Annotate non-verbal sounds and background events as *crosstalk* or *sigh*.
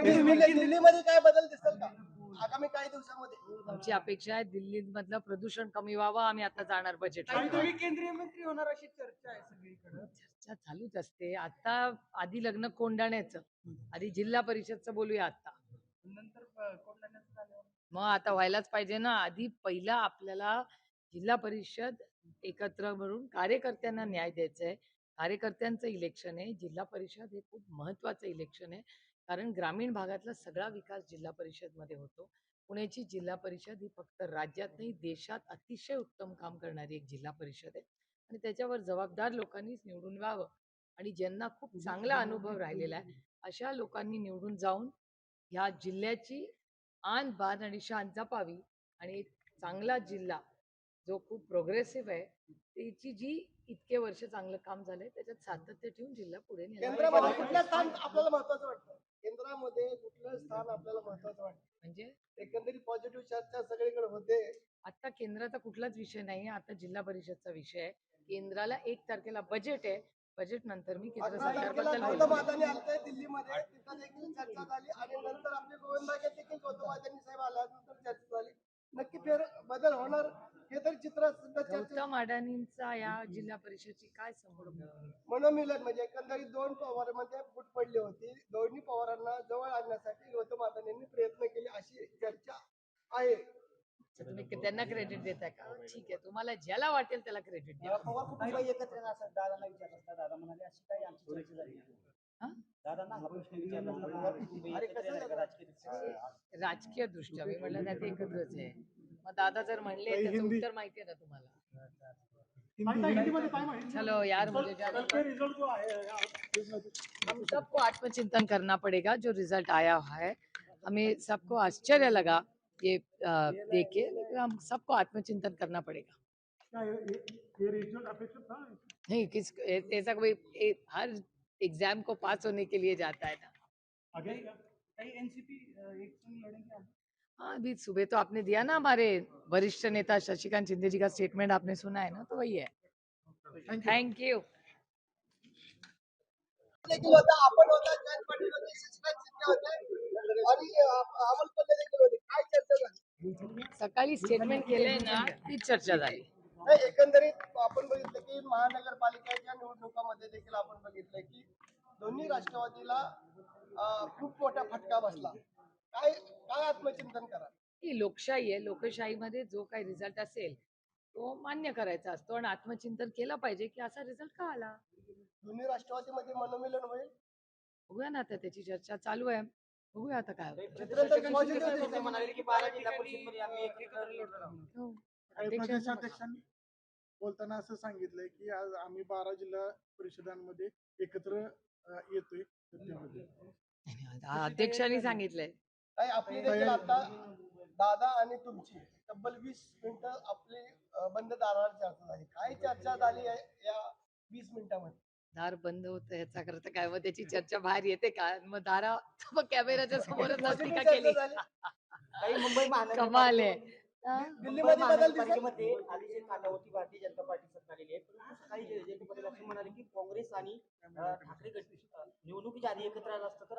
दिल्ली- दिल्लीमध्ये काय बदल दिसेल का? आगामी काही दिवसामध्ये. आमची अपेक्षा आहे दिल्लीमधलं प्रदूषण कमी व्हावं आम्ही आता जाणार बजेट तुम्ही केंद्रीय मंत्री होणार अशी चर्चा आहे सगळीकडे. चर्चा चालूच असते. आता आधी लग्न कोंडाण्याचं आधी जिल्हा परिषदचं बोलूया आता. नंतर प- कोंढाण्याचं झाल्यावर? मग आता व्हायलाच पाहिजे ना. आधी पहिला आपल्याला जिल्हा परिषद एकत्र म्हणून कार्यकर्त्यांना न्याय द्यायचा आहे कार्यकर्त्यांचं इलेक्शन आहे. जिल्हा परिषद हे खूप महत्वाचं इलेक्शन आहे. कारण ग्रामीण भागातला सगळा विकास जिल्हा परिषदमध्ये होतो. पुण्याची जिल्हा परिषद ही फक्त राज्यात नाही देशात अतिशय उत्तम काम करणारी एक जिल्हा परिषद आहे. आणि त्याच्यावर जबाबदार लोकांनीच निवडून व्हावं आणि ज्यांना खूप चांगला अनुभव राहिलेला आहे अशा लोकांनी निवडून जाऊन ह्या जिल्ह्याची आन बान आणि शान जपावी आणि एक चांगला जिल्हा जो खूप प्रोग्रेसिव्ह आहे त्याची जी इतके वर्ष चांगलं काम झालंय त्याच्यात सातत्य ठेवून जिल्हा पुढे नेला आपल्याला महत्वाचं वाटतं? स्थान आपल्याला महत्वाचं वाटतं. म्हणजे? एकंदरीत पॉझिटिव्ह चर्चा सगळीकडे होते. आता केंद्राचा कुठलाच विषय नाही आता जिल्हा परिषदचा विषय आहे. केंद्राला एक तारखेला बजेट आहे. बजेट नंतर मी केंद्र अकरा तारखेला सरकारबद्दल बोलेन. आलते दिल्लीमध्ये. तिथं देखील चर्चा झाली आणि नंतर आपले गोविंदागे देखील गौतम अदानी साहेब आल्यानंतर चर्चा झाली. नक्की फेर बदल होणार हे तर चित्र सुद्धा चर्चेत गौतम अडाणींचा या जिल्हा परिषदची काय संबंध मनोमिलन म्हणजे एकंदरीत दोन पवारांमध्ये फूट पडली होती. दोन्ही पवारांना जवळ आणण्यासाठी गौतम अदानींनी प्रयत्न केले अशी चर्चा आहे. तुम्ही त्यांना क्रेडिट देताय का? ठीक आहे. तुम्हाला ज्याला वाटेल त्याला क्रेडिट द्या. पवार कुटुंब एकत्र येणार? असं दादांना विचारलं असता दादा म्हणाले अशी काही आमची चर्चा झाली हा? दादांना हा प्रश्न विचारला. पवार कुटुंब एकत्र येणार का राजकीय दृष्ट्या मी म्हणलं नाही ते एकत्रच आहे. मग दादा जर म्हणले त्याचं उत्तर माहिती आहे ना तुम्हाला? चलो यार मुझे हम सबको आत्मचिंतन करना पड़ेगा जो रिज़ल्ट आया हुआ है। हमें सबको आश्चर्य लगा ये देख के लेकिन हम सबको आत्मचिंतन करना पड़ेगा। नहीं किस ऐसा कोई हर एग्ज़ाम को पास होने के लिए जाता है ना। हाँ अभी सुबह तो आपने दिया ना हमारे वरिष्ठ नेता शशिकांत शिंदे जी का स्टेटमेंट आपने सुना है ना तो वही है। थैंक यू देखील होता आपण होता जयंत पाटील होते शशिकांत शिंदे होते आणि अ, अमोल पल्ले देखील होते काय चर्चा झाली सकाळी स्टेटमेंट केलंय ना ती चर्चा झाली एकंदरीत आपण बघितलं की महानगरपालिकेच्या निवडणुकामध्ये देखील आपण बघितलं की दोन्ही राष्ट्रवादीला खूप मोठा फटका बसला। काय काय आत्मचिंतन करा ही लोकशाही आहे लोकशाहीमध्ये जो काही रिझल्ट असेल तो मान्य करायचा असतो आणि आत्मचिंतन केलं पाहिजे की असा रिझल्ट का आला दोन्ही राष्ट्रवादीमध्ये मनोमिलन होईल बघूया ना आता त्याची चर्चा चालू आहे बघूया आता काय होतं. चित्र तर positive ते दिसतंय. म्हणाले की बारा जिल्हा परिषदमध्ये आम्ही एकत्र लढणार आहोत. हो. प्रदेशाध्यक्षांनी बोलताना असं सांगितलंय की आज आम्ही बारा जिल्हा परिषदांमध्ये एकत्र अ, येतोय सत्तेमध्ये. नाही, नाही, आता अध्यक्षांनी सांगितलंय काय आपली देखील आता दादा आणि तुमची तब्बल वीस मिनिटं आपली अ, बंद दारावर चर्चा झाली. काय चर्चा झाली आहे या वीस मिनिटामध्ये? दार बंद होतं ह्याचा करता काय मग त्याची चर्चा बाहेर येते का? मग दारा मग कॅमेराच्या समोरच *laughs* असते का चर्चा केली? झाली. काही मुंबई कमाल आहे. महानगरपालिकेमध्ये हा? मुंबई दिल्लीमध्ये बदल दिसेल महानगरपालिकेमध्ये आधीचे कालावधी भारतीय जनता पार्टी सरकार आलेली आहे. परंतु सकाळी जे- जे पी पाटील असं म्हणाले की काँग्रेस आणि अं, ठाकरे गट अं, निवडणुकीच्या आधी एकत्र आलं असतं तर